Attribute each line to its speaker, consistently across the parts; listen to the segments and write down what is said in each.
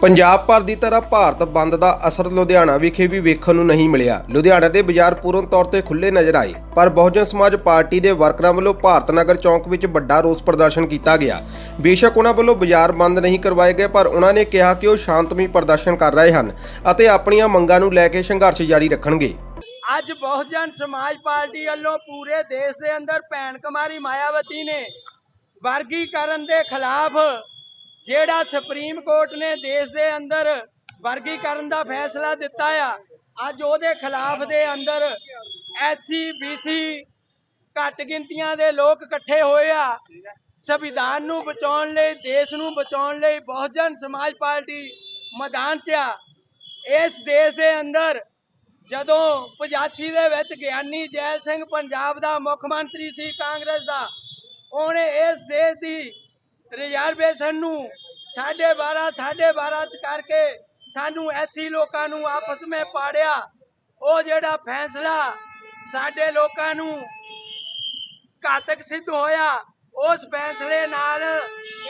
Speaker 1: ਪੰਜਾਬ ਭਰ ਦੀ ਤਰ੍ਹਾਂ ਭਾਰਤ ਬੰਦ ਦਾ ਅਸਰ ਲੁਧਿਆਣਾ ਵਿਖੇ ਵੀ ਵੇਖਣ ਨੂੰ ਨਹੀਂ ਮਿਲਿਆ। ਲੁਧਿਆਣਾ ਦੇ ਬਾਜ਼ਾਰ ਪੂਰਨ ਤੌਰ ਤੇ ਖੁੱਲੇ ਨਜ਼ਰ ਆਏ, ਪਰ ਬਹੁਜਨ ਸਮਾਜ ਪਾਰਟੀ ਦੇ ਵਰਕਰਾਂ ਵੱਲੋਂ ਭਾਰਤ ਨਗਰ ਚੌਂਕ ਵਿੱਚ ਵੱਡਾ ਰੋਸ ਪ੍ਰਦਰਸ਼ਨ ਕੀਤਾ ਗਿਆ। ਬੇਸ਼ੱਕ ਉਹਨਾਂ ਵੱਲੋਂ ਬਾਜ਼ਾਰ ਬੰਦ ਨਹੀਂ ਕਰਵਾਏ ਗਏ, ਪਰ ਉਹਨਾਂ ਨੇ ਕਿਹਾ ਕਿ ਉਹ ਸ਼ਾਂਤਮਈ ਪ੍ਰਦਰਸ਼ਨ ਕਰ ਰਹੇ ਹਨ ਅਤੇ ਆਪਣੀਆਂ ਮੰਗਾਂ ਨੂੰ ਲੈ ਕੇ ਸੰਘਰਸ਼ ਜਾਰੀ ਰੱਖਣਗੇ।
Speaker 2: ਅੱਜ ਬਹੁਜਨ ਸਮਾਜ ਪਾਰਟੀ ਵੱਲੋਂ ਪੂਰੇ ਦੇਸ਼ ਦੇ ਅੰਦਰ ਭੈਣ ਕੁਮਾਰੀ ਮਾਇਆਵਤੀ ਨੇ ਵਰਗੀਕਰਨ ਦੇ ਖਿਲਾਫ ਜਿਹੜਾ ਸੁਪਰੀਮ ਕੋਰਟ ਨੇ ਦੇਸ਼ ਦੇ ਅੰਦਰ ਵਰਗੀਕਰਨ ਦਾ ਫੈਸਲਾ ਦਿੱਤਾ ਆ, ਅੱਜ ਉਹਦੇ ਖਿਲਾਫ ਦੇ ਅੰਦਰ ਐਸਸੀ ਬੀਸੀ ਘੱਟ ਗਿਣਤੀਆਂ ਦੇ ਲੋਕ ਇਕੱਠੇ ਹੋਏ ਆ, ਸੰਵਿਧਾਨ ਨੂੰ ਬਚਾਉਣ ਲਈ, ਦੇਸ਼ ਨੂੰ ਬਚਾਉਣ ਲਈ ਬਹੁਜਨ ਸਮਾਜ ਪਾਰਟੀ ਮੈਦਾਨ 'ਚ ਆ। ਇਸ ਦੇਸ਼ ਦੇ ਅੰਦਰ ਜਦੋਂ 85 ਦੇ ਵਿੱਚ ਗਿਆਨੀ ਜੈਲ ਸਿੰਘ ਪੰਜਾਬ ਦਾ ਮੁੱਖ ਮੰਤਰੀ ਸੀ ਕਾਂਗਰਸ ਦਾ, ਉਹਨੇ ਇਸ ਦੇਸ਼ ਦੀ ਰਿਜ਼ਰਵੇਸ਼ਨ ਨੂੰ 12.5 12.5 ਚ ਕਰਕੇ ਸਾਨੂੰ ਐਸੀ ਲੋਕਾਂ ਨੂੰ ਆਪਸ ਵਿੱਚ ਪਾੜਿਆ। ਉਹ ਜਿਹੜਾ ਫੈਸਲਾ ਸਾਡੇ ਲੋਕਾਂ ਨੂੰ ਘਾਤਕ ਸਿੱਧ ਹੋਇਆ, ਉਸ ਫੈਸਲੇ ਨਾਲ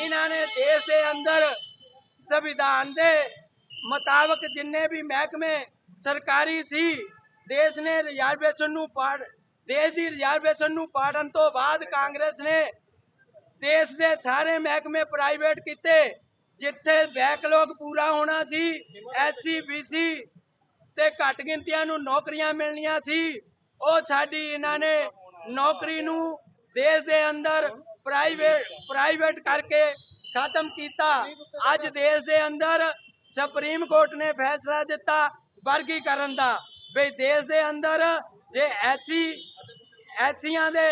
Speaker 2: ਇਹਨਾਂ ਨੇ ਦੇਸ਼ ਦੇ ਅੰਦਰ ਸੰਵਿਧਾਨ ਦੇ ਮੁਤਾਬਕ ਜਿੰਨੇ ਵੀ ਮਹਿਕਮੇ ਸਰਕਾਰੀ ਸੀ, ਦੇਸ਼ ਨੇ ਰਿਜ਼ਰਵੇਸ਼ਨ ਨੂੰ ਪਾੜ, ਦੇਸ਼ ਦੀ ਰਿਜ਼ਰਵੇਸ਼ਨ ਨੂੰ ਪਾੜਨ ਤੋਂ ਬਾਅਦ ਕਾਂਗਰਸ ਨੇ ਦੇਸ਼ ਦੇ ਸਾਰੇ ਮਹਿਕਮੇ ਪ੍ਰਾਈਵੇਟ ਕੀਤੇ, ਜਿੱਥੇ ਬੈਕਲੌਗ ਪੂਰਾ ਹੋਣਾ ਸੀ ਐਸਸੀ ਬੀਸੀ ਤੇ ਘੱਟ ਗਿਣਤੀਆਂ ਨੂੰ ਨੌਕਰੀਆਂ ਮਿਲਣੀਆਂ ਸੀ, ਉਹ ਸਾਡੀ ਇਹਨਾਂ ਨੇ ਨੌਕਰੀ ਨੂੰ ਦੇਸ਼ ਦੇ ਅੰਦਰ ਪ੍ਰਾਈਵੇਟ ਪ੍ਰਾਈਵੇਟ ਕਰਕੇ ਖਤਮ ਕੀਤਾ। ਅੱਜ ਦੇਸ਼ ਦੇ ਅੰਦਰ ਸੁਪਰੀਮ ਕੋਰਟ ਨੇ ਫੈਸਲਾ ਦਿੱਤਾ ਵਰਗੀਕਰਨ ਦਾ ਵੀ ਦੇਸ਼ ਦੇ ਅੰਦਰ ਜੇ ਐਸੀ ਐਸੀਆਂ ਦੇ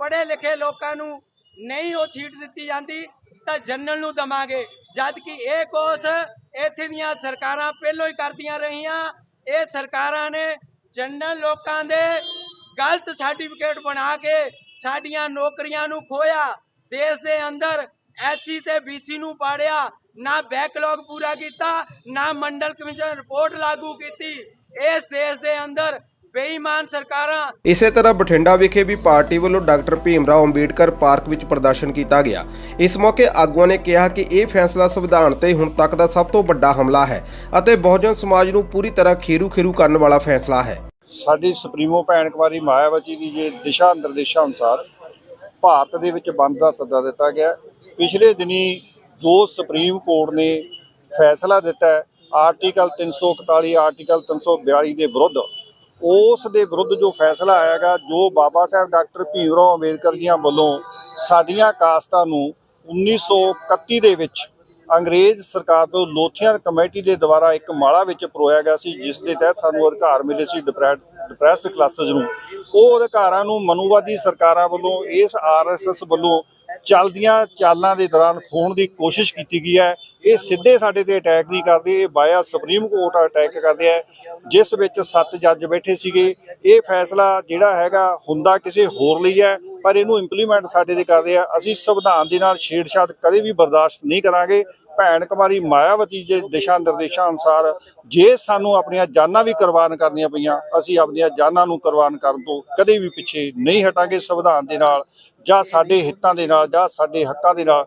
Speaker 2: ਪੜ੍ਹੇ ਲਿਖੇ ਲੋਕਾਂ ਨੂੰ ਨਹੀਂ ਉਹ ਸੀਟ ਦਿੱਤੀ ਜਾਂਦੀ, ਤਾਂ ਜਨਰਲ ਨੂੰ ਦਵਾਂਗੇ। ਜਦ ਕਿ ਇਹ ਕੋਸ ਇੱਥੇ ਦੀਆਂ ਸਰਕਾਰਾਂ ਪਹਿਲਾਂ ਹੀ ਕਰਦੀਆਂ ਰਹੀਆਂ। ਇਹ ਸਰਕਾਰਾਂ ਨੇ ਜਨਰਲ ਲੋਕਾਂ ਦੇ ਗਲਤ ਸਰਟੀਫਿਕੇਟ ਬਣਾ ਕੇ ਸਾਡੀਆਂ ਨੌਕਰੀਆਂ ਨੂੰ ਖੋਇਆ। ਦੇਸ਼ ਦੇ ਅੰਦਰ ਐਸਸੀ ਤੇ ਬੀਸੀ ਨੂੰ ਪਾੜਿਆ। ਨਾ ਬੈਕਲੌਗ ਪੂਰਾ ਕੀਤਾ, ਨਾ ਮੰਡਲ ਕਮਿਸ਼ਨ ਰਿਪੋਰਟ ਲਾਗੂ ਕੀਤੀ। ਇਸ ਦੇਸ਼ ਦੇ ਅੰਦਰ ਬੇਈਮਾਨ ਸਰਕਾਰਾਂ।
Speaker 1: ਇਸੇ ਤਰ੍ਹਾਂ ਬਠਿੰਡਾ ਵਿਖੇ ਵੀ ਪਾਰਟੀ ਵੱਲੋਂ ਡਾਕਟਰ ਭੀਮ ਰਾਓ ਅੰਬੇਡਕਰ ਪਾਰਕ ਵਿੱਚ ਪ੍ਰਦਰਸ਼ਨ ਕੀਤਾ ਗਿਆ। ਇਸ ਮੌਕੇ ਆਗੂਆਂ ਨੇ ਕਿਹਾ ਕਿ ਇਹ ਫੈਸਲਾ ਸੰਵਿਧਾਨ ਤੇ ਹੁਣ ਤੱਕ ਦਾ ਸਭ ਤੋਂ ਵੱਡਾ ਹਮਲਾ ਹੈ ਅਤੇ ਬਹੁਜਨ ਸਮਾਜ ਨੂੰ ਪੂਰੀ ਤਰ੍ਹਾਂ ਖੇਰੂ ਖੇਰੂ ਕਰਨ ਵਾਲਾ ਫੈਸਲਾ ਹੈ।
Speaker 3: ਸਾਡੀ ਸੁਪਰੀਮੋ ਭੈਣ ਕੁਮਾਰੀ ਮਾਇਆਵਤੀ ਦੀ ਜੇ ਦਿਸ਼ਾ ਨਿਰਦੇਸ਼ਾਂ ਅਨੁਸਾਰ ਭਾਰਤ ਦੇ ਵਿੱਚ ਬੰਦ ਦਾ ਸੱਦਾ ਦਿੱਤਾ ਗਿਆ। ਪਿਛਲੇ ਦਿਨੀ ਜੋ ਸੁਪਰੀਮ ਕੋਰਟ ਨੇ ਫੈਸਲਾ ਦਿੱਤਾ ਹੈ, ਆਰਟੀਕਲ 341 ਆਰਟੀਕਲ 342 ਦੇ ਵਿਰੁੱਧ ਉਸ ਦੇ ਵਿਰੁੱਧ ਜੋ ਫੈਸਲਾ ਆਇਆਗਾ, ਜੋ ਬਾਬਾ ਸਾਹਿਬ ਡਾਕਟਰ ਭੀਮ ਰਾਓ ਅੰਬੇਦਕਰ ਜੀਆਂ ਵੱਲੋਂ ਸਾਡੀਆਂ ਕਾਸਤਾਂ ਨੂੰ 1931 ਦੇ ਵਿੱਚ ਅੰਗਰੇਜ਼ ਸਰਕਾਰ ਤੋਂ ਲੋਥੀਅਨ ਕਮੇਟੀ ਦੇ ਦੁਆਰਾ ਇੱਕ ਮਾਲਾ ਵਿੱਚ ਪਰੋਇਆ ਗਿਆ ਸੀ, ਜਿਸ ਦੇ ਤਹਿਤ ਸਾਨੂੰ ਅਧਿਕਾਰ ਮਿਲੇ ਸੀ ਡਿਪਰੈਸਡ ਕਲਾਸਿਸ ਨੂੰ। ਉਹ ਅਧਿਕਾਰਾਂ ਨੂੰ ਮਨੂਵਾਦੀ ਸਰਕਾਰਾਂ ਵੱਲੋਂ, ਇਸ ਆਰਐਸਐਸ ਵੱਲੋਂ ਚੱਲਦੀਆਂ ਚਾਲਾਂ ਦੇ ਦੌਰਾਨ ਖੋਣ ਦੀ ਕੋਸ਼ਿਸ਼ ਕੀਤੀ ਗਈ ਹੈ। ਇਹ ਸਿੱਧੇ ਸਾਡੇ ਤੇ ਅਟੈਕ ਨਹੀਂ ਕਰਦੇ, ਇਹ ਬਾਇਆ ਸੁਪਰੀਮ ਕੋਰਟ ਅਟੈਕ ਕਰਦੇ ਆ। ਜਿਸ ਵਿੱਚ ਸੱਤ ਜੱਜ ਬੈਠੇ ਸੀਗੇ। ਇਹ ਫੈਸਲਾ ਜਿਹੜਾ ਹੈਗਾ ਹੁੰਦਾ ਕਿਸੇ ਹੋਰ ਲਈ ਹੈ, ਪਰ ਇਹਨੂੰ ਇੰਪਲੀਮੈਂਟ ਸਾਡੇ ਤੇ ਕਰਦੇ ਆ। ਅਸੀਂ ਸੰਵਿਧਾਨ ਦੇ ਨਾਲ ਛੇੜਛਾੜ ਕਦੇ ਵੀ ਬਰਦਾਸ਼ਤ ਨਹੀਂ ਕਰਾਂਗੇ। ਭੈਣ ਕੁਮਾਰੀ ਮਾਇਆਵਤੀ ਦੇ ਦਿਸ਼ਾ ਨਿਰਦੇਸ਼ਾਂ ਅਨੁਸਾਰ ਜੇ ਸਾਨੂੰ ਆਪਣੀਆਂ ਜਾਨਾਂ ਵੀ ਕੁਰਬਾਨ ਕਰਨੀਆਂ ਪਈਆਂ, ਅਸੀਂ ਆਪਣੀਆਂ ਜਾਨਾਂ ਨੂੰ ਕੁਰਬਾਨ ਕਰਨ ਤੋਂ ਕਦੇ ਵੀ ਪਿੱਛੇ ਨਹੀਂ ਹਟਾਂਗੇ ਸੰਵਿਧਾਨ ਦੇ ਨਾਲ, ਜਾਂ ਸਾਡੇ ਹਿੱਤਾਂ ਦੇ ਨਾਲ, ਜਾਂ ਸਾਡੇ ਹੱਕਾਂ ਦੇ ਨਾਲ।